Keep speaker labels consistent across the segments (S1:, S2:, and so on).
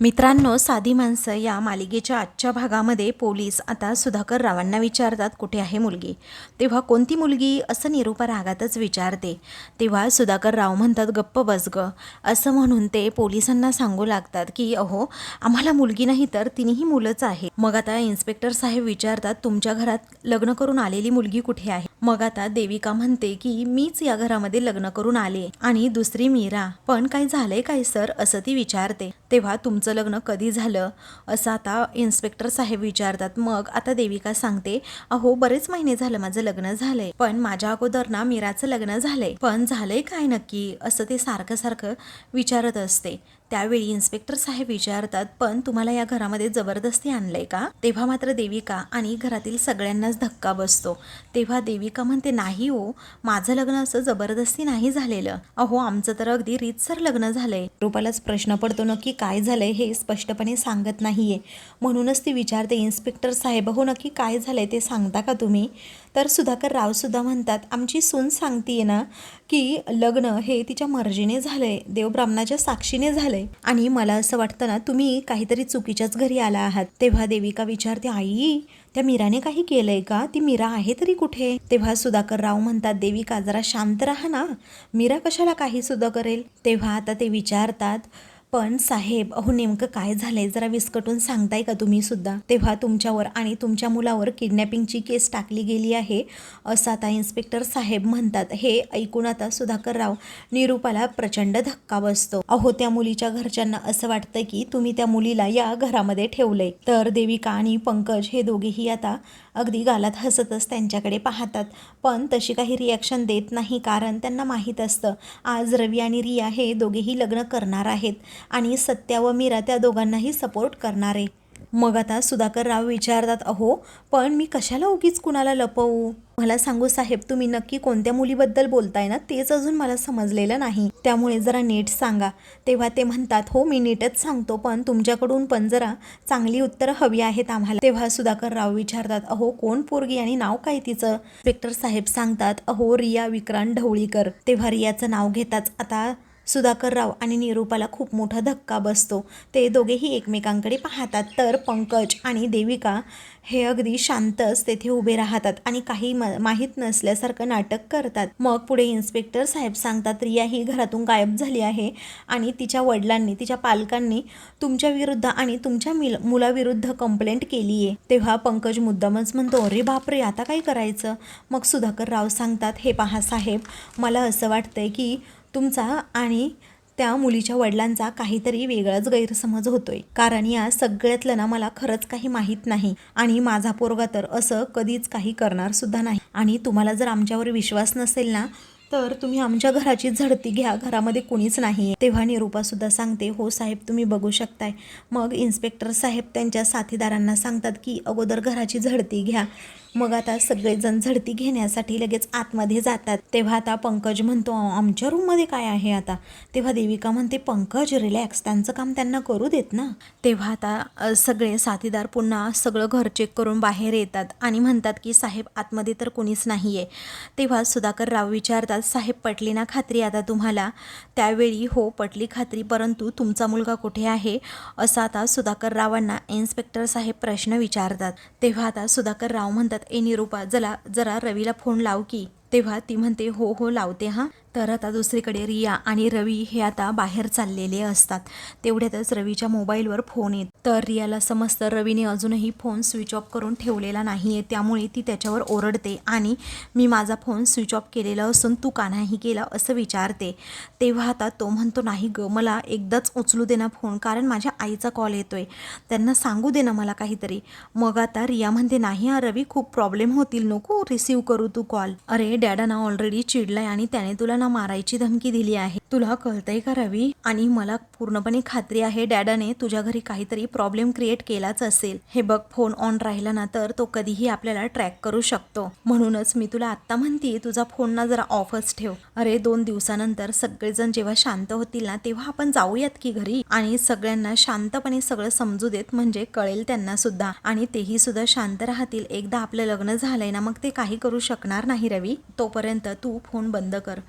S1: मित्रांनो साधी माणसं या मालिकेच्या आजच्या भागामध्ये पोलीस आता सुधाकर रावांना विचारतात कुठे आहे मुलगी? तेव्हा कोणती मुलगी? असं निरूपा रागातच विचारते. तेव्हा सुधाकर राव म्हणतात गप्प बस ग. असं म्हणून ते पोलिसांना सांगू लागतात की अहो आम्हाला मुलगी नाही तर तिन्ही मुलंच आहे मग आता इन्स्पेक्टर साहेब विचारतात तुमच्या घरात लग्न करून आलेली मुलगी कुठे आहे? मग आता देविका म्हणते की मीच या घरामध्ये लग्न करून आले आणि दुसरी मीरा. पण काय झालंय काय सर? असं ती विचारते. तेव्हा तुमचं लग्न कधी झालं? असं आता इन्स्पेक्टर साहेब विचारतात. मग आता देविका सांगते अहो बरेच महिने झालं माझं लग्न झालंय पण माझ्या अगोदर ना मीराचं लग्न झालंय. पण झालंय काय नक्की? असं ते सारखं सारखं विचारत असते. त्यावेळी इन्स्पेक्टर साहेब विचारतात पण तुम्हाला या घरामध्ये जबरदस्ती आणलंय का? तेव्हा मात्र देविका आणि घरातील सगळ्यांनाच धक्का बसतो. तेव्हा देविका म्हणते नाही हो माझं लग्न असं जबरदस्ती नाही झालेलं. अहो आमचं तर अगदी रीतसर लग्न झालंय. रूपालाच प्रश्न पडतो नक्की काय झालंय हे स्पष्टपणे सांगत नाहीये. म्हणूनच ती विचारते इन्स्पेक्टर साहेब हो नक्की काय झालंय ते सांगता का तुम्ही? तर सुधाकर राव सुद्धा म्हणतात आमची सून सांगतीये ना की लग्न हे तिच्या मर्जीने झालंय देवब्राह्मणाच्या साक्षीने झालंय. आणि मला असं वाटतं ना तुम्ही काहीतरी चुकीच्याच घरी आला आहात. तेव्हा देविका विचारते आई त्या मीराने काही केलंय का? ती मीरा आहे तरी कुठे? तेव्हा सुधाकर राव म्हणतात देविका जरा शांत राहा ना. मीरा कशाला काही सुद्धा करेल? तेव्हा आता ते विचारतात पण साहेब अहो नेमकं काय झालंय? जरा विस्कटून सांगताय का तुम्ही सुद्धा? तेव्हा तुमच्यावर आणि तुमच्या मुलावर किडनॅपिंगची केस टाकली गेली आहे असं आता इन्स्पेक्टर साहेब म्हणतात. हे ऐकून आता सुधाकर राव निरूपाला प्रचंड धक्का बसतो. अहो त्या मुलीच्या घरच्यांना असं वाटतं की तुम्ही त्या मुलीला या घरामध्ये ठेवलंय. तर देविका आणि पंकज हे दोघेही आता अगदी गालात हसतच त्यांच्याकडे पाहतात. पण तशी काही रिॲक्शन देत नाही कारण त्यांना माहीत असतं. आज रवी आणि रिया हे दोघेही लग्न करणार आहेत आणि सत्या व मीरा त्या दोघांनाही सपोर्ट करणारे. मग आता सुधाकर राव विचारतात अहो पण मी कशाला उगीच कुणाला लपवू? मला सांगू साहेब तुम्ही नक्की कोणत्या मुलीबद्दल बोलताय ना तेच अजून मला समजलेलं नाही. त्यामुळे जरा नीट सांगा. तेव्हा ते म्हणतात हो मी नीटच सांगतो पण तुमच्याकडून पण जरा चांगली उत्तरं हवी आहेत आम्हाला. तेव्हा सुधाकर राव विचारतात अहो कोण पोरगी आणि नाव काय तिचं? इन्स्पेक्टर साहेब सांगतात अहो रिया विक्रांत ढवळीकर. तेव्हा रियाचं नाव घेताच आता सुधाकरराव आणि निरूपाला खूप मोठा धक्का बसतो. ते दोघेही एकमेकांकडे पाहतात. तर पंकज आणि देविका हे अगदी शांतच तेथे उभे राहतात आणि काही म माहीत नसल्यासारखं नाटक करतात. मग पुढे इन्स्पेक्टर साहेब सांगतात रिया ही घरातून गायब झाली आहे आणि तिच्या वडिलांनी तिच्या पालकांनी तुमच्या विरुद्ध आणि तुमच्या मिल मुलाविरुद्ध कंप्लेंट केली आहे तेव्हा पंकज मुद्दामच म्हणतो अरे बापरे आता काय करायचं? मग सुधाकर राव सांगतात हे पहा साहेब मला असं वाटतंय की तुमचा आणि त्या मुलीच्या वडिलांचा काहीतरी वेगळाच गैरसमज होतोय. कारण या सगळ्यातलं ना मला खरंच काही माहीत नाही आणि माझा पोरगा तर असं कधीच काही करणार सुद्धा नाही. आणि तुम्हाला जर आमच्यावर विश्वास नसेल ना तर तुम्ही आमच्या घराची झडती घ्या. घरामध्ये कुणीच नाही तेव्हा निरूपासुद्धा सांगते हो साहेब तुम्ही बघू शकताय. मग इन्स्पेक्टर साहेब त्यांच्या साथीदारांना सांगतात की अगोदर घराची झडती घ्या. मग आता सगळेजण झडती घेण्यासाठी लगेच आतमध्ये जातात. तेव्हा आता पंकज म्हणतो आमच्या रूममध्ये काय आहे आता? तेव्हा देविका म्हणते पंकज रिलॅक्स त्यांचं काम त्यांना करू देत ना. तेव्हा आता सगळे साथीदार पुन्हा सगळं घर चेक करून बाहेर येतात आणि म्हणतात की साहेब आतमध्ये तर कोणीच नाही आहे तेव्हा सुधाकर राव विचारतात साहेब पटली ना खात्री आता तुम्हाला त्यावेळी हो पटली खात्री परंतु तुमचा मुलगा कुठे आहे? असं आता सुधाकर रावांना इन्स्पेक्टर साहेब प्रश्न विचारतात. तेव्हा आता सुधाकर राव म्हणतात ए निरूपा जला जरा रवीला फोन लाव की. तेव्हा ती म्हणते हो हो लावते हां. तर आता दुसरीकडे रिया आणि रवी हे आता बाहेर चाललेले असतात. तेवढ्यातच रवीच्या मोबाईलवर फोन येत. तर रियाला समजतं रवीने अजूनही फोन स्विच ऑफ करून ठेवलेला नाही आहे त्यामुळे ती त्याच्यावर ओरडते आणि मी माझा फोन स्विच ऑफ केलेला असून तू का नाही केला असं विचारते. तेव्हा आता तो म्हणतो नाही ग मला एकदाच उचलू दे ना फोन कारण माझ्या आईचा कॉल येतोय. त्यांना सांगू दे ना मला काहीतरी. मग आता रिया म्हणते नाही हा रवी खूप प्रॉब्लेम होतील. नको रिसीव करू तू कॉल. अरे डॅडा ना ऑलरेडी चिडलाय आणि त्याने तुला ना मारायची धमकी दिली आहे. तुला कळतंय का रवी? आणि मला पूर्णपणे खात्री आहे डॅडाने तुझ्या घरी काहीतरी प्रॉब्लेम क्रिएट केलाच असेल. हे बघ फोन ऑन राहिला ना तर तो कधीही आपल्याला ट्रॅक करू शकतो. म्हणूनच मी तुला आत्ता म्हणते तुझा फोन ना जरा ऑफच ठेव. अरे दोन दिवसानंतर सगळेजण जेव्हा शांत होतील ना तेव्हा आपण जाऊयात की घरी. आणि सगळ्यांना शांतपणे सगळं समजू देत म्हणजे कळेल त्यांना सुद्धा. आणि तेही सुद्धा शांत राहतील. एकदा आपलं लग्न झालंय ना मग ते काही करू शकणार नाही रवी. तोपर्यंत तू फोन बंद कर.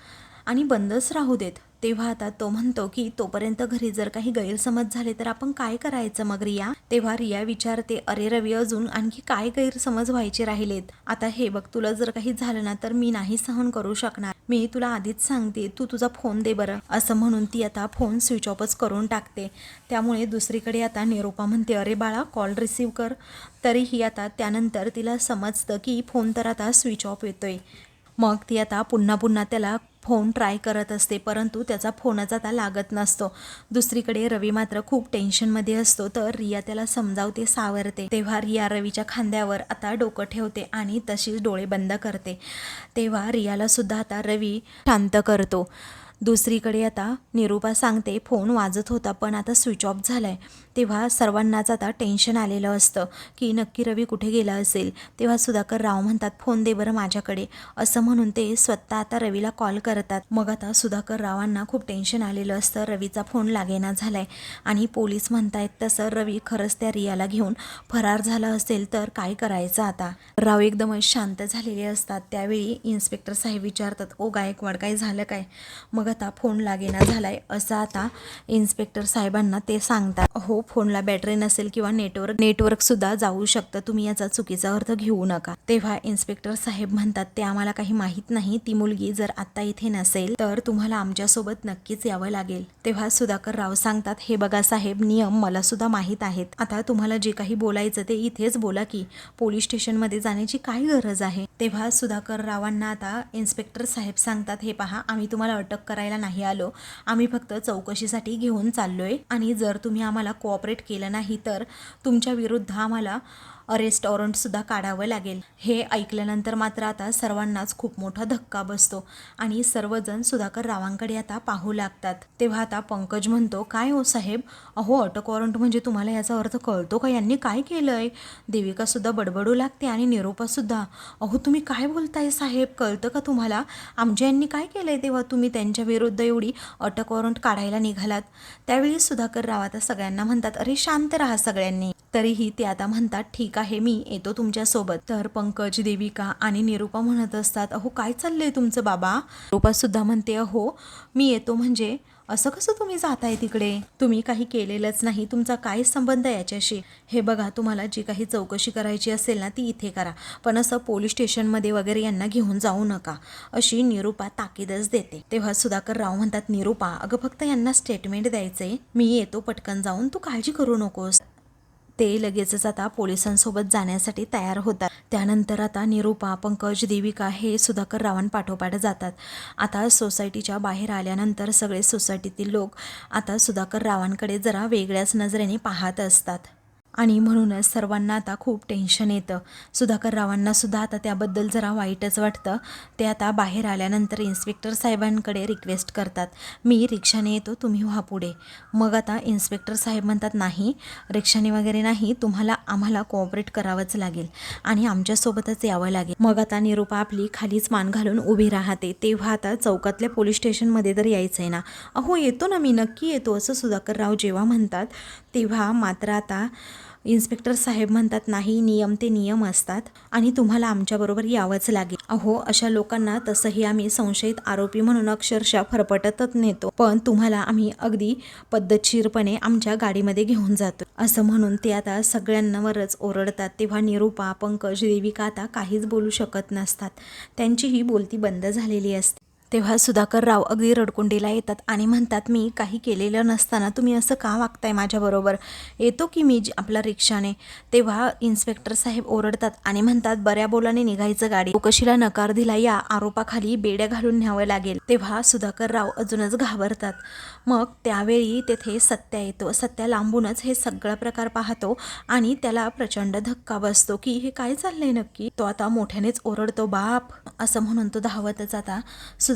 S1: आणि बंदच राहू देत. तेव्हा आता तो म्हणतो की तोपर्यंत घरी जर काही गैरसमज झाले तर आपण काय करायचं मग रिया? तेव्हा रिया विचारते अरे रवी अजून आणखी काय गैरसमज व्हायचे राहिलेत? आता हे बघ तुला जर काही झालं ना तर मी नाही सहन करू शकणार. मी तुला आधीच सांगते तू तुझा फोन दे बरं. असं म्हणून ती आता फोन स्विच ऑफच करून टाकते. त्यामुळे दुसरीकडे आता निरोपा म्हणते अरे बाळा कॉल रिसीव कर. तरीही आता त्यानंतर तिला समजतं की फोन तर आता स्विच ऑफ येतोय. मग ती आता पुन्हा पुन्हा त्याला फोन ट्राय करत असते परंतु त्याचा फोनच आता लागत नसतो. दुसरीकडे रवी मात्र खूप टेन्शनमध्ये असतो तर रिया त्याला समजावते सावरते. तेव्हा रिया रवीच्या खांद्यावर आता डोकं ठेवते आणि तशीच डोळे बंद करते. तेव्हा रियाला सुद्धा आता रवी शांत करतो. दुसरीकडे आता निरूपा सांगते फोन वाजत होता पण आता स्विच ऑफ झालाय. तेव्हा सर्वांनाच आता टेन्शन आलेलं असतं की नक्की रवी कुठे गेला असेल? तेव्हा सुधाकर राव म्हणतात फोन दे बरं माझ्याकडे. असं म्हणून ते स्वतः आता रवीला कॉल करतात. मग आता सुधाकर रावांना खूप टेन्शन आलेलं असतं रवीचा फोन लागेना झालाय. आणि पोलीस म्हणतायत तसं रवी खरंच त्या रियाला घेऊन फरार झाला असेल तर काय करायचं आता? राव एकदमच शांत झालेले असतात. त्यावेळी इन्स्पेक्टर साहेब विचारतात ओ गायकवाड काय झालं काय? मग आता फोन लागेना झालाय. असं आता इन्स्पेक्टर साहेबांना ते सांगतात. हो फोनला बॅटरी नसेल किंवा नेटवर्क नेटवर्क सुद्धा जाऊ शकतं. तुम्ही याचा चुकीचा अर्थ घेऊ नका. तेव्हा इन्स्पेक्टर साहेब म्हणतात ते आम्हाला काही माहीत नाही. ती मुलगी जर आत्ता इथे नसेल तर तुम्हाला आमच्यासोबत नक्कीच यावं लागेल. तेव्हा सुधाकर राव सांगतात हे बघा साहेब नियम मला सुद्धा माहीत आहेत. आता तुम्हाला जे काही बोलायचं ते इथेच बोला की पोलीस स्टेशनमध्ये जाण्याची काय गरज आहे? तेव्हा सुधाकर रावांना आता इन्स्पेक्टर साहेब सांगतात हे पहा आम्ही तुम्हाला अटक करायला नाही आलो. आम्ही फक्त चौकशीसाठी घेऊन चाललो आहे आणि जर तुम्ही आम्हाला कोऑपरेट केलं नाही तर तुमच्या विरुद्ध आम्हाला अरेस्ट वॉरंटसुद्धा काढावं लागेल. हे ऐकल्यानंतर मात्र आता सर्वांनाच खूप मोठा धक्का बसतो आणि सर्वजण सुधाकर रावांकडे आता पाहू लागतात. तेव्हा आता पंकज म्हणतो काय हो साहेब? अहो अटक वॉरंट म्हणजे तुम्हाला याचा अर्थ कळतो का? यांनी काय केलं आहे देविकासुद्धा बडबडू लागते आणि निरोपासुद्धा. अहो तुम्ही काय बोलताय साहेब? कळतं का तुम्हाला? आमच्या यांनी काय केलं आहे तेव्हा? तुम्ही त्यांच्या विरुद्ध एवढी अटक वॉरंट काढायला निघालात. त्यावेळी सुधाकर राव आता सगळ्यांना म्हणतात अरे शांत राहा सगळ्यांनी. तरीही ते आता म्हणतात ठीक आहे मी येतो तुमच्यासोबत. तर पंकज देविका आणि निरूपा म्हणत असतात अहो काय चाललंय तुमचं बाबा? निरुपा सुद्धा म्हणते अहो मी येतो म्हणजे असं कसं तुम्ही जाताय तिकडे? तुम्ही काही केलेलंच नाही. तुमचा काय संबंध याच्याशी? हे बघा तुम्हाला जी काही चौकशी करायची असेल ना ती इथे करा. पण असं पोलीस स्टेशनमध्ये वगैरे यांना घेऊन जाऊ नका. अशी निरूपा ताकीदच देते. तेव्हा सुधाकर राव म्हणतात निरूपा अगं फक्त यांना स्टेटमेंट द्यायचंय. मी येतो पटकन जाऊन. तू काळजी करू नकोस. ते लगेचच आता पोलिसांसोबत जाण्यासाठी तयार होतात. त्यानंतर आता निरूपा पंकज देविका हे सुधाकर रावण पाठोपाठ जातात. आता सोसायटीच्या बाहेर आल्यानंतर सगळे सोसायटीतील लोक आता सुधाकर रावांकडे जरा वेगळ्याच नजरेने पाहत असतात. आणि म्हणूनच सर्वांना आता खूप टेन्शन येतं. सुधाकररावांना सुद्धा आता त्याबद्दल जरा वाईटच वाटतं. ते आता बाहेर आल्यानंतर इन्स्पेक्टर साहेबांकडे रिक्वेस्ट करतात. मी रिक्षाने येतो तुम्ही व्हा पुढे. मग आता इन्स्पेक्टर साहेब म्हणतात नाही रिक्षाने वगैरे नाही तुम्हाला आम्हाला कोऑपरेट करावंच लागेल आणि आमच्यासोबतच यावं लागेल. मग आता निरूपा आपली खालीच मान घालून उभी राहते. तेव्हा आता चौकातल्या पोलीस स्टेशनमध्ये तर यायचं आहे ना. अहो येतो ना मी नक्की येतो असं सुधाकरराव जेव्हा म्हणतात तेव्हा मात्र आता इन्स्पेक्टर साहेब म्हणतात नाही नियम ते नियम असतात आणि तुम्हाला आमच्याबरोबर यावंच लागेल. अहो अशा लोकांना तसंही आम्ही संशयित आरोपी म्हणून अक्षरशः फरफटतच नेतो पण तुम्हाला आम्ही अगदी पद्धतशीरपणे आमच्या गाडीमध्ये घेऊन जातो. असं म्हणून ते आता सगळ्यांवरच ओरडतात. तेव्हा निरूपा पंकज देविका आता काहीच बोलू शकत नसतात. त्यांची ही बोलती बंद झालेली असते. तेव्हा सुधाकर राव अगदी रडकुंडीला येतात आणि म्हणतात मी काही केलेलं नसताना तुम्ही असं का वागताय माझ्याबरोबर? येतो की मी आपल्या रिक्षाने? तेव्हा इन्स्पेक्टर साहेब ओरडतात आणि म्हणतात बऱ्या बोलाने निघायचं गाडी. चौकशीला नकार दिला या आरोपाखाली बेड्या घालून न्यावं लागेल. तेव्हा सुधाकर राव अजूनच घाबरतात. मग त्यावेळी तेथे सत्या येतो. सत्या लांबूनच हे सगळा प्रकार पाहतो आणि त्याला प्रचंड धक्का बसतो की हे काय चाललंय नक्की? तो आता मोठ्यानेच ओरडतो बाप. असं म्हणून तो धावतच आता.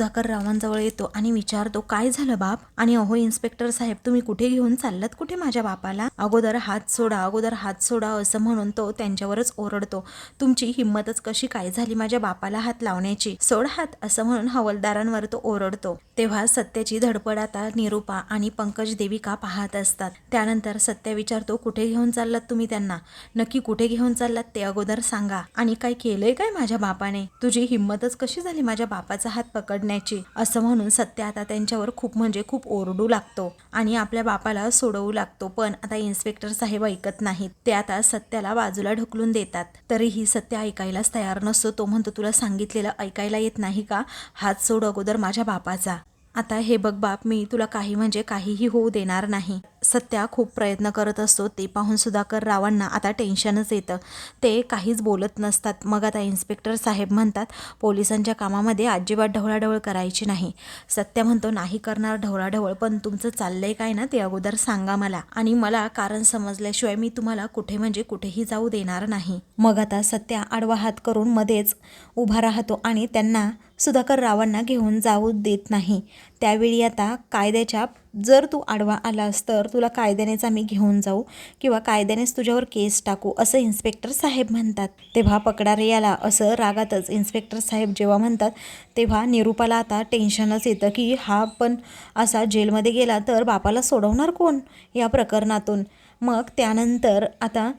S1: सुधाकर रावांजवळ येतो आणि विचारतो काय झालं बाप? आणि अहो इन्स्पेक्टर साहेब तुम्ही कुठे घेऊन चाललात? कुठे माझ्या बापाला? अगोदर हात सोडा अगोदर हात सोडा असं म्हणून तो त्यांच्यावरच ओरडतो. तुमची हिंमतच कशी काय झाली माझ्या बापाला हात लावण्याची? सोड हात असं म्हणून हवलदारांवर तो ओरडतो. तेव्हा सत्याची धडपड आता निरूपा आणि पंकज देविका पाहत असतात. त्यानंतर सत्या विचारतो कुठे घेऊन चाललात तुम्ही त्यांना? नक्की कुठे घेऊन चाललात ते अगोदर सांगा. आणि काय केलंय काय माझ्या बापाने? तुझी हिंमतच कशी झाली माझ्या बापाचा हात पकडणे सोडण्याची असं म्हणून सत्य आता त्यांच्यावर खूप म्हणजे खूप ओरडू लागतो आणि आपल्या बापाला सोडवू लागतो. पण आता इन्स्पेक्टर साहेब ऐकत नाहीत. ते आता सत्याला बाजूला ढकलून देतात. तरीही सत्य ऐकायलाच तयार नसतो. तो म्हणतो तुला सांगितलेलं ऐकायला येत नाही का? हात सोड अगोदर माझ्या बापाचा. आता हे बघ बाप मी तुला काही म्हणजे काहीही होऊ देणार नाही. सत्या खूप प्रयत्न करत असतो ते पाहून सुधाकर रावांना आता टेन्शनच येतं. ते काहीच बोलत नसतात. मग आता इन्स्पेक्टर साहेब म्हणतात पोलिसांच्या कामामध्ये अजिबात ढवळाढवळ करायची नाही. सत्य म्हणतो नाही करणार ढवळाढवळ पण तुमचं चाललंय काय ना ते अगोदर सांगा मला. आणि मला कारण समजल्याशिवाय मी तुम्हाला कुठे म्हणजे कुठेही जाऊ देणार नाही. मग आता सत्या आडवा हात करून मध्येच उभा राहतो आणि त्यांना सुधाकर रावांना घेऊन जाऊ देत नाही. त्यावेळी आता कायद्याच्या जर तू आडवा आलास तर तुला कायद्यानेच आम्ही घेऊन जाऊ किंवा कायद्यानेच तुझ्यावर केस टाकू असं इन्स्पेक्टर साहेब म्हणतात. तेव्हा पकडा रे याला असं रागातच इन्स्पेक्टर साहेब जेव्हा म्हणतात तेव्हा निरूपाला आता टेन्शनच येतं की हा पण असा जेलमध्ये गेला तर बापाला सोडवणार कोण या प्रकरणातून? मग त्यानंतर आता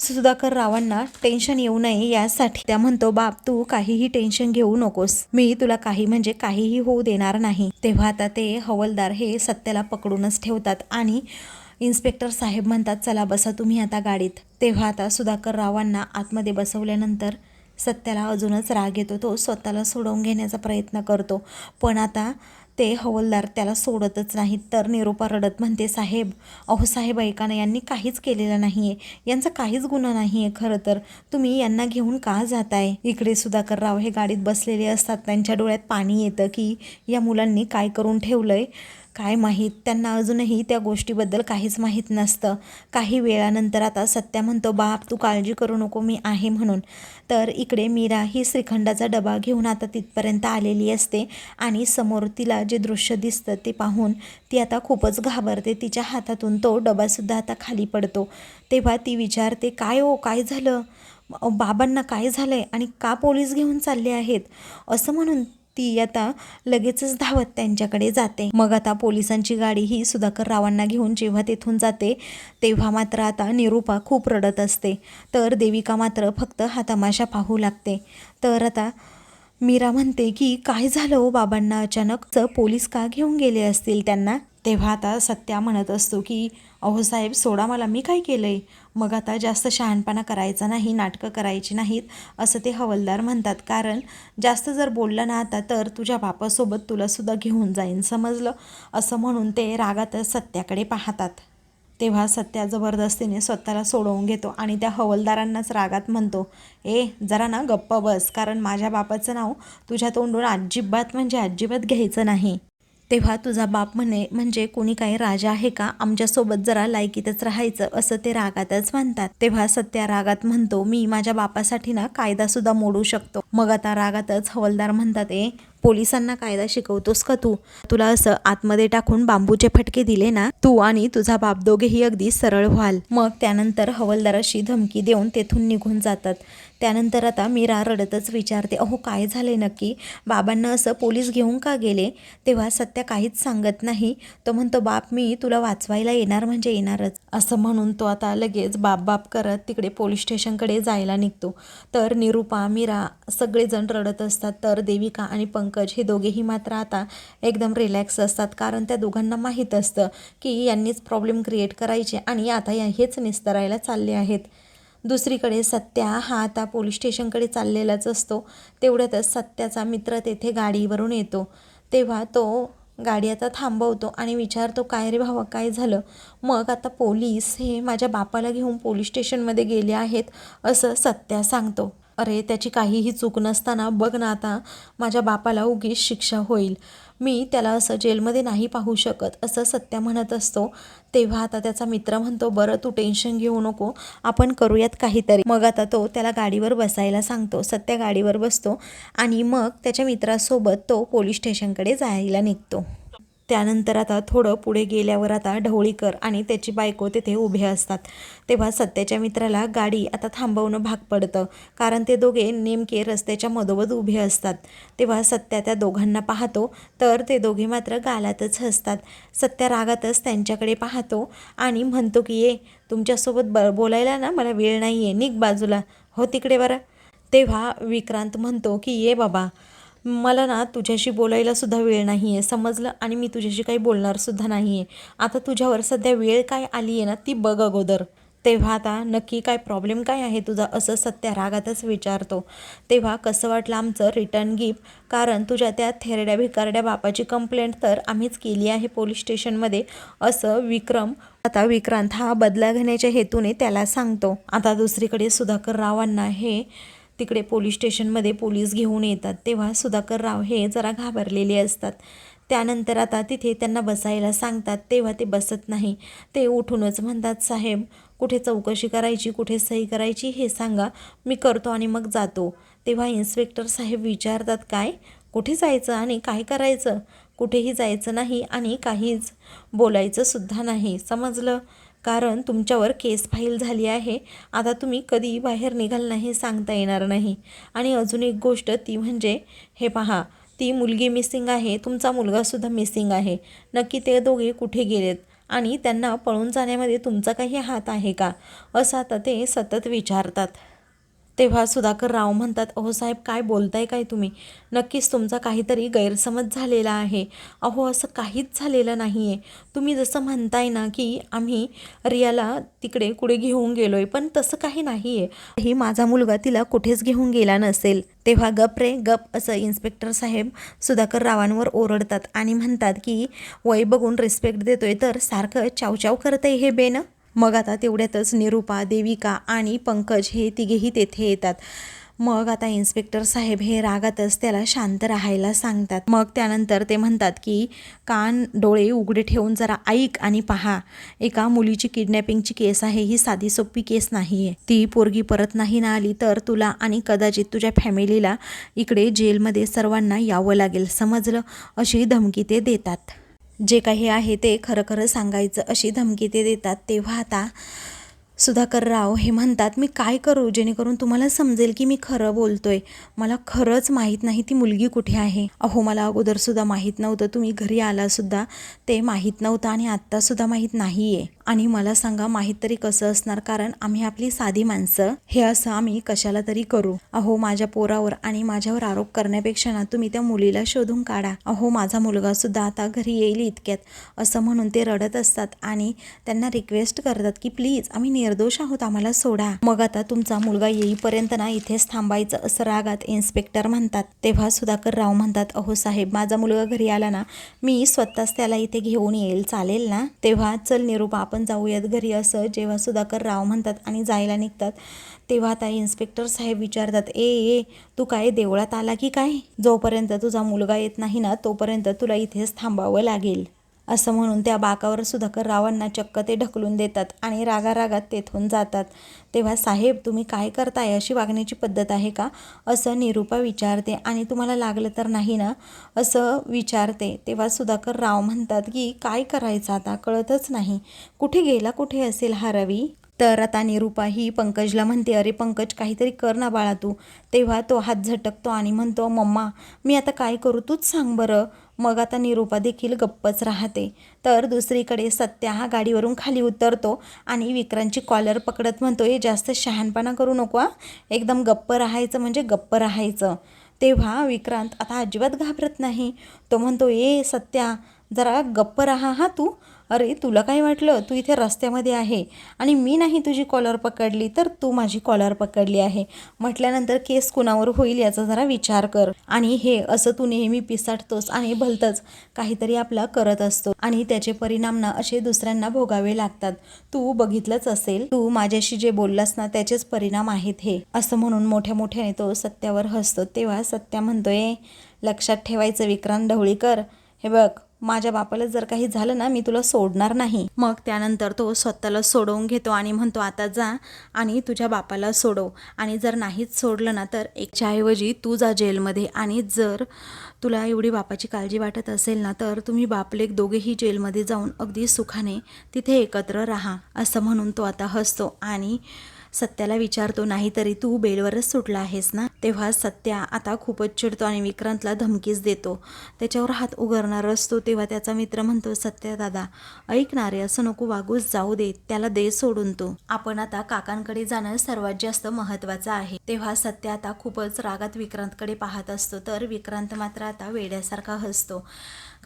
S1: सुधाकर रावांना टेन्शन येऊ नये यासाठी. त्या म्हणतो बाप तू काहीही टेन्शन घेऊ नकोस. मी तुला काही म्हणजे काहीही होऊ देणार नाही. तेव्हा आता ते हवलदार हे सत्याला पकडूनच ठेवतात आणि इन्स्पेक्टर साहेब म्हणतात चला बसा तुम्ही आता गाडीत. तेव्हा आता सुधाकर रावांना आतमध्ये बसवल्यानंतर सत्याला अजूनच राग येतो. तो स्वतःला सोडवून घेण्याचा प्रयत्न करतो. पण आता ते हवलदार त्याला सोडतच नाहीत. तर निरोपा रडत म्हणते साहेब अहो साहेब ऐकाना यांनी काहीच केलेलं नाही आहे यांचा काहीच गुन्हा नाही आहे खरं तर तुम्ही यांना घेऊन का जाताय? इकडे सुधाकरराव हे गाडीत बसलेले असतात. त्यांच्या डोळ्यात पाणी येतं की या मुलांनी काय करून ठेवलं काय माहीत? त्यांना अजूनही त्या गोष्टीबद्दल काहीच माहीत नसतं. काही वेळानंतर आता सत्या म्हणतो बाप तू काळजी करू नको मी आहे म्हणून. तर इकडे मीरा ही श्रीखंडाचा डबा घेऊन आता तिथपर्यंत आलेली असते आणि समोर तिला जे दृश्य दिसतं ते पाहून ती आता खूपच घाबरते. तिच्या हातातून तो डबासुद्धा आता खाली पडतो. तेव्हा ती विचारते काय हो काय झालं? बाबांना काय झालं आहे आणि का पोलीस घेऊन चालले आहेत? असं म्हणून ती आता लगेचच धावत त्यांच्याकडे जाते. मग आता पोलिसांची गाडी ही सुधाकर रावांना घेऊन जेव्हा तेथून जाते तेव्हा मात्र आता निरूपा खूप रडत असते. तर देविका मात्र फक्त हा तमाशा पाहू लागते. तर आता मीरा म्हणते की काय झालं हो बाबांना? अचानक पोलीस का घेऊन गेले असतील त्यांना? तेव्हा आता सत्या म्हणत असतो की अहो साहेब सोडा मला मी काय केलं आहे मग आता जास्त शहाणपणा करायचा नाही नाटकं करायची नाहीत असं ते हवलदार म्हणतात. कारण जास्त जर बोललं ना आता तर तुझ्या बापासोबत तुलासुद्धा घेऊन जाईन समजलं? असं म्हणून ते रागातच सत्याकडे पाहतात. तेव्हा सत्या जबरदस्तीने स्वतःला सोडवून घेतो आणि त्या हवलदारांनाच रागात म्हणतो ए जरा ना गप्प बस कारण माझ्या बापाचं नाव तुझ्या तोंडून अजिबात म्हणजे अजिबात घ्यायचं नाही. तेव्हा तुझा बाप म्हणे म्हणजे कोणी काही राजा आहे का? आमच्यासोबत जरा लायकीतच राहायचं असं ते रागातच म्हणतात. तेव्हा सत्या रागात म्हणतो मी माझ्या बापासाठी ना कायदा सुद्धा मोडू शकतो. मग आता रागातच हवलदार म्हणतात ए पोलिसांना कायदा शिकवतोस का तू? तुला असं आतमध्ये टाकून बांबूचे फटके दिले ना तू आणि तुझा बाप दोघेही अगदी सरळ व्हाल. मग त्यानंतर हवलदाराशी धमकी देऊन तेथून निघून जातात. त्यानंतर आता मीरा रडतच विचारते अहो काय झाले नक्की? बाबांना असं पोलीस घेऊन का गेले? तेव्हा सत्या काहीच सांगत नाही. तो म्हणतो बाप मी तुला वाचवायला येणार म्हणजे येणारच. असं म्हणून तो आता लगेच बाप बाप करत तिकडे पोलीस स्टेशनकडे जायला निघतो. तर निरूपा मीरा सगळेजण रडत असतात. तर देविका आणि पंकज हे दोघेही मात्र आता एकदम रिलॅक्स असतात. कारण त्या दोघांना माहीत असतं की यांनीच प्रॉब्लेम क्रिएट करायचे आणि आता या हेच निस्तरायला चालले आहेत. दुसरीकडे सत्या हा आता पोलीस स्टेशनकडे चाललेलाच असतो. तेवढ्यातच सत्याचा मित्र तेथे गाडीवरून येतो. तेव्हा तो गाडी आता थांबवतो आणि विचारतो काय रे भावा काय झालं? मग आता पोलीस हे माझ्या बापाला घेऊन पोलीस स्टेशनमध्ये गेले आहेत असं सत्या सांगतो. अरे त्याची काहीही चूक नसताना बघ ना आता माझ्या बापाला उगीच शिक्षा होईल. मी त्याला असं जेलमध्ये नाही पाहू शकत असं सत्या म्हणत असतो. तेव्हा आता त्याचा मित्र म्हणतो बरं तू टेन्शन घेऊ नको आपण करूयात काहीतरी. मग आता तो त्याला गाडीवर बसायला सांगतो सत्या गाडीवर बसतो आणि मग त्याच्या मित्रासोबत तो पोलीस स्टेशनकडे जायला निघतो. त्यानंतर आता थोडं पुढे गेल्यावर आता ढवळीकर आणि त्याची बायको तिथे उभे असतात. तेव्हा सत्याच्या मित्राला गाडी आता थांबवणं भाग पडतं. कारण ते दोघे नेमके रस्त्याच्या मधोमध उभे असतात. तेव्हा सत्या त्या दोघांना पाहतो तर ते दोघे मात्र गालातच हसतात. सत्या रागातच त्यांच्याकडे पाहतो आणि म्हणतो की ये तुमच्यासोबत ब बोलायला ना मला वेळ नाही आहे निघ बाजूला. हो तिकडे बरं. तेव्हा विक्रांत म्हणतो की ये बाबा. मला ना तुझ्याशी बोलायला सुद्धा वेळ नाही आहे समजलं? आणि मी तुझ्याशी काही बोलणार सुद्धा नाही आहे आता तुझ्यावर सध्या वेळ काय आली आहे ना ती बघ अगोदर. तेव्हा आता नक्की काय प्रॉब्लेम काय आहे तुझा असं सत्या रागातच विचारतो. तेव्हा कसं वाटलं आमचं रिटर्न गिफ्ट कारण तुझ्या त्या थेरड्या भिकारड्या बापाची कंप्लेंट तर आम्हीच केली आहे पोलीस स्टेशनमध्ये असं विक्रम आता विक्रांत हा बदला घेण्याच्या हेतूने त्याला सांगतो. आता दुसरीकडे सुधाकर रावांना हे तिकडे पोलीस स्टेशनमध्ये पोलीस घेऊन येतात. तेव्हा सुधाकर राव हे जरा घाबरलेले असतात. त्यानंतर आता तिथे त्यांना बसायला सांगतात. तेव्हा ते बसत नाही. ते उठूनच म्हणतात साहेब कुठे चौकशी करायची कुठे सही करायची हे सांगा. मी करतो आणि मग जातो. तेव्हा इन्स्पेक्टर साहेब विचारतात काय? कुठे जायचं आणि काय करायचं? कुठेही जायचं नाही आणि काहीच बोलायचं सुद्धा नाही. समजलं? कारण तुमच्यावर केस फाईल झाली आहे. आता तुम्ही कधी बाहेर निघाल नाही सांगता येणार नाही. आणि अजून एक गोष्ट ती म्हणजे हे पहा ती मुलगी मिसिंग आहे तुमचा मुलगासुद्धा मिसिंग आहे. नक्की ते दोघे कुठे गेलेत? आणि त्यांना पळून जाण्यामध्ये तुमचा काही हात आहे का? असं आता ते सतत विचारतात. तेव्हा सुधाकर राव म्हणतात अहो साहेब काय बोलताय काय तुम्ही? नक्कीच तुमचा काहीतरी गैरसमज झालेला आहे. अहो असं काहीच झालेलं नाही आहे तुम्ही जसं म्हणताय ना की आम्ही रियाला तिकडे कुठे घेऊन गेलो आहे पण तसं काही नाही आहे ही माझा मुलगा तिला कुठेच घेऊन गेला नसेल. तेव्हा गप रे गप असं इन्स्पेक्टर साहेब सुधाकर रावांवर ओरडतात आणि म्हणतात की वय बघून रिस्पेक्ट देतोय तर सारखं चावचाव करतंय हे बेनं. मग आता तेवढ्यातच निरूपा देविका आणि पंकज हे तिघेही तेथे येतात. मग आता इन्स्पेक्टर साहेब हे रागातच त्याला शांत राहायला सांगतात. मग त्यानंतर ते म्हणतात की कान डोळे उघडे ठेवून जरा ऐक आणि पहा. एका मुलीची किडनॅपिंगची केस आहे ही साधी सोपी केस नाही आहे ती पोरगी परत नाही ना आली तर तुला आणि कदाचित तुझ्या फॅमिलीला इकडे जेलमध्ये सर्वांना यावं लागेल समजलं? अशी धमकी ते देतात. जे काही आहे ते खरं खरं सांगायचं अशी धमकी ते देतात. तेव्हा आता सुधाकर राव हे म्हणतात मी काय करू जेणेकरून तुम्हाला समजेल की मी खरं बोलतोय? मला खरंच माहीत नाही ती मुलगी कुठे आहे. अहो मला अगोदरसुद्धा माहीत नव्हतं. तुम्ही घरी आलासुद्धा ते माहीत नव्हतं आणि आत्तासुद्धा माहीत नाही आहे आणि मला सांगा माहीत तरी कसं असणार? कारण आम्ही आपली साधी माणसं. हे असं आम्ही कशाला तरी करू? अहो माझ्या पोरावर आणि माझ्यावर आरोप करण्यापेक्षा ना तुम्ही त्या मुलीला शोधून काढा. अहो माझा मुलगा सुद्धा आता घरी येईल इतक्यात. असं म्हणून ते रडत असतात आणि त्यांना रिक्वेस्ट करतात की प्लीज आम्ही निर्दोष आहोत आम्हाला सोडा. मग आता तुमचा मुलगा येईपर्यंत ना इथेच थांबायचं असं रागात इन्स्पेक्टर म्हणतात. तेव्हा सुधाकर राव म्हणतात अहो साहेब माझा मुलगा घरी आला ना मी स्वतःच त्याला इथे घेऊन येईल. चालेल ना? तेव्हा चल निरूपा आपण आपण जाऊयात घरी असं जेव्हा सुधाकर राव म्हणतात आणि जायला निघतात तेव्हा आता इन्स्पेक्टर साहेब विचारतात ए ए तू काय देवळात आला की काय? जोपर्यंत तुझा मुलगा येत नाही ना तोपर्यंत तुला इथेच थांबावं लागेल. असं म्हणून त्या बाकावर सुधाकर रावांना चक्क ते ढकलून देतात आणि रागारागात तेथून जातात. तेव्हा साहेब तुम्ही काय करताय? अशी वागण्याची पद्धत आहे का? असं निरूपा विचारते. आणि तुम्हाला लागलं तर नाही ना? असं विचारते. तेव्हा सुधाकर राव म्हणतात की काय करायचं आता? कळतच नाही. कुठे गेला? कुठे असेल हा रवी? तर आता निरूपा ही पंकजला म्हणते अरे पंकज काहीतरी कर ना बाळा तू. तेव्हा तो हात झटकतो आणि म्हणतो मम्मा मी आता काय करू? तूच सांग बरं. मग आता निरूपा देखील गप्पच राहते. तर दुसरीकडे सत्या हा गाडीवरून खाली उतरतो आणि विक्रांतची कॉलर पकडत म्हणतो हे जास्त शहाणपणा करू नको एकदम गप्प राहायचं म्हणजे गप्प राहायचं. तेव्हा विक्रांत आता अजिबात घाबरत नाही. तो म्हणतो ए सत्या जरा गप्प राहा हा तू. अरे तुला काय वाटलं? तू इथे रस्त्यामध्ये आहे आणि मी नाही तुझी कॉलर पकडली तर तू माझी कॉलर पकडली आहे. म्हटल्यानंतर केस कुणावर होईल याचा जरा विचार कर. आणि हे असं तू नेहमी पिसाटतोस आणि भलतंच काहीतरी आपला करत असतो. आणि त्याचे परिणाम ना असे दुसऱ्यांना भोगावे लागतात. तू बघितलंच असेल तू माझ्याशी जे बोललास ना त्याचेच परिणाम आहेत हे. असं म्हणून मोठ्या मोठ्याने तो सत्यावर हसतो. तेव्हा सत्या म्हणतोय लक्षात ठेवायचं विक्रांत ढवळीकर. हे बघ माझ्या बापाला जर काही झालं ना मी तुला सोडणार नाही. मग त्यानंतर तो स्वतःला सोडवून घेतो आणि म्हणतो आता जा आणि तुझ्या बापाला सोडव. आणि जर नाहीच सोडलं ना तर एकच्याऐवजी तू जा जेलमध्ये. आणि जर तुला एवढी बापाची काळजी वाटत असेल ना तर तुम्ही बापलेक दोघेही जेलमध्ये जाऊन अगदी सुखाने तिथे एकत्र राहा असं म्हणून तो आता हसतो. आणि सत्याला विचारतो नाहीतरी तू बेलवरच सुटला आहेस ना? तेव्हा सत्या आता खूपच चिडतो आणि विक्रांतला धमकीच देतो. त्याच्यावर हात उगारणार असतो तेव्हा त्याचा मित्र म्हणतो सत्या दादा ऐकणारे असं नको वागूस जाऊ दे त्याला दे सोडून तो. आपण आता काकांकडे जाणं सर्वात जास्त महत्वाचं आहे. तेव्हा सत्य आता खूपच रागात विक्रांतकडे पाहत असतो तर विक्रांत मात्र आता वेड्यासारखा हसतो.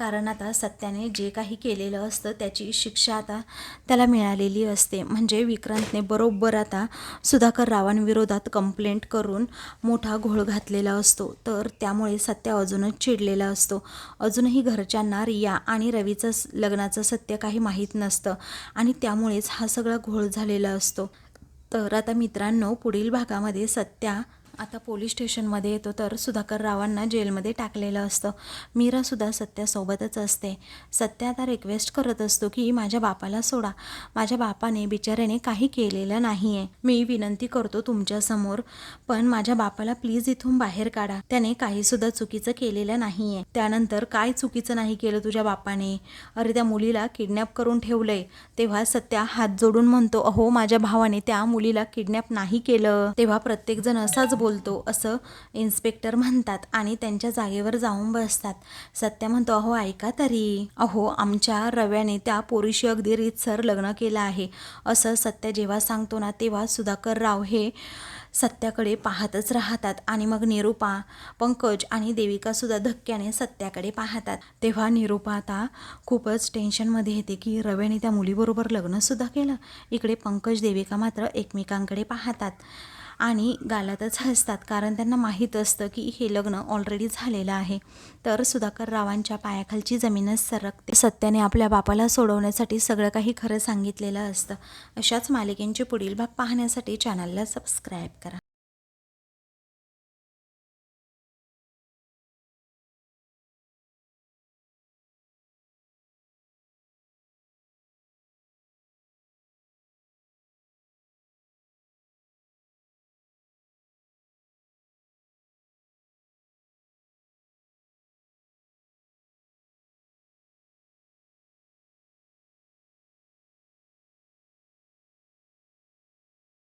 S1: कारण आता सत्याने जे काही केलेलं असतं त्याची शिक्षा आता त्याला मिळालेली असते. म्हणजे विक्रांतने बरोबर आता सुधाकर रावांविरोधात कंप्लेंट करून मोठा घोळ घातलेला असतो. तर त्यामुळे सत्य अजूनच चिडलेला असतो. अजूनही घरच्यांना रिया आणि रवीचं स- लग्नाचं सत्य काही माहीत नसतं आणि त्यामुळेच हा सगळा घोळ झालेला असतो. तर आता मित्रांनो पुढील भागामध्ये सत्या आता पोलीस स्टेशनमध्ये येतो तर सुधाकर रावांना जेलमध्ये टाकलेलं असतं. मीरासुद्धा सत्यासोबतच असते. सत्य आता रिक्वेस्ट करत असतो की माझ्या बापाला सोडा. माझ्या बापाने बिचाऱ्याने काही केलेलं नाही आहे मी विनंती करतो तुमच्यासमोर पण माझ्या बापाला प्लीज इथून बाहेर काढा. त्याने काहीसुद्धा चुकीचं केलेलं नाही आहे त्यानंतर काय चुकीचं नाही केलं तुझ्या बापाने? अरे त्या मुलीला किडनॅप करून ठेवलंय. तेव्हा सत्या हात जोडून म्हणतो अहो माझ्या भावाने त्या मुलीला किडनॅप नाही केलं. तेव्हा प्रत्येकजण असाच बोल बोलतो असं इन्स्पेक्टर म्हणतात आणि त्यांच्या जागेवर जाऊन बसतात. सत्या म्हणतो अहो ऐका तरी. अहो आमच्या रव्याने त्या पोरीशी अगदी रीतसर लग्न केलं आहे. असं सत्य जेव्हा सांगतो ना तेव्हा सुधाकर राव हे सत्याकडे पाहतच राहतात आणि मग निरूपा पंकज आणि देविका सुद्धा धक्क्याने सत्याकडे पाहतात. तेव्हा निरूपा आता खूपच टेन्शनमध्ये येते की रव्याने त्या मुलीबरोबर लग्नसुद्धा केलं. इकडे पंकज देविका मात्र एकमेकांकडे पाहतात. आणि गालातच हसतात कारण त्यांना माहीत असतं की हे लग्न ऑलरेडी झालेलं आहे. तर सुधाकर रावांच्या पायाखालची जमीनच सरकते. सत्याने आपल्या बापाला सोडवण्यासाठी सगळं काही खरं सांगितलेलं असतं. अशाच मालिकेंचे पुढील भाग पाहण्यासाठी चॅनलला सबस्क्राईब करा.